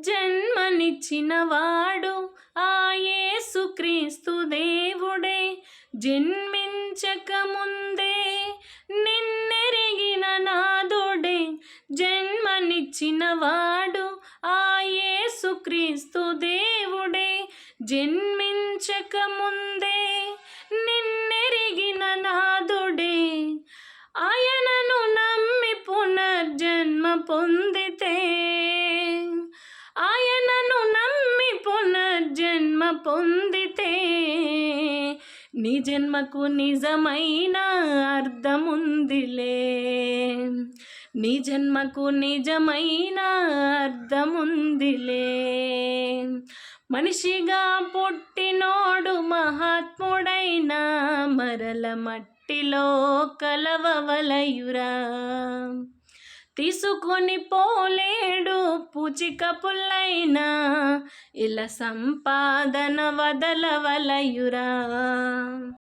జన్మనిచ్చినవాడు ఆయే యేసుక్రీస్తు దేవుడే. జన్మించక ముందే నిన్నెరిగిన నాదుడే. జన్మనిచ్చినవాడు ఆయే యేసుక్రీస్తు దేవుడే. జన్మించక ముందే నిన్నెరిగిన నాదుడే. ఆయనను నమ్మి పునర్జన్మ పొందితే పొందితే నీ జన్మకు నిజమైన అర్థముందిలే. నీ జన్మకు నిజమైన అర్థముందిలే. మనిషిగా పుట్టినోడు మహాత్ముడైన మరల మట్టిలో కలవవలయురా. తీసుకొని పోలేడు పూచిక పుల్లైనా. ఇలా సంపాదన వదలవలయురా.